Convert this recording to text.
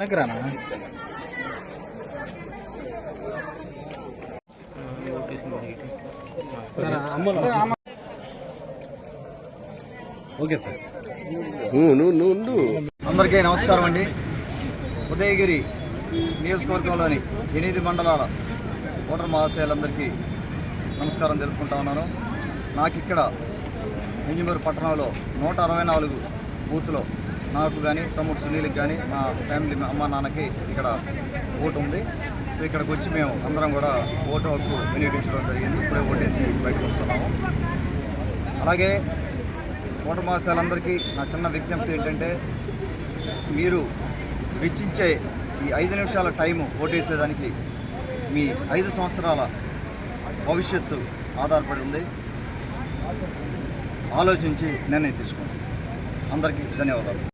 పక్కకి రానా okay sir. అందరికీ నమస్కారం అండి. ఉదయగిరి నియోజకవర్గంలోని ఎనిమిది మండలాల ఓటర్ మహాశయాలందరికీ నమస్కారం తెలుపుకుంటా ఉన్నాను. నాకు ఇక్కడ ఇంజమూరు పట్టణంలో నూట అరవై నాలుగు బూత్లో నాకు కానీ తమ్ముడు సునీల్కి కానీ మా ఫ్యామిలీ అమ్మ నాన్నకి ఇక్కడ ఓటు ఉంది. సో ఇక్కడికి వచ్చి మేము అందరం కూడా ఓటు హక్కు వినియోగించడం జరిగింది. ఇప్పుడే ఓటేసి బయటకు వస్తున్నాము. అలాగే ఓటర్ మహాశయాలందరికీ నా చిన్న విజ్ఞప్తి ఏంటంటే మీరు వెచ్చించే ఈ ఐదు నిమిషాల టైము ఓటేసేదానికి మీ ఐదు సంవత్సరాల భవిష్యత్తు ఆధారపడి ఉంది. ఆలోచించి నిర్ణయం తీసుకోండి. అందరికీ ధన్యవాదాలు.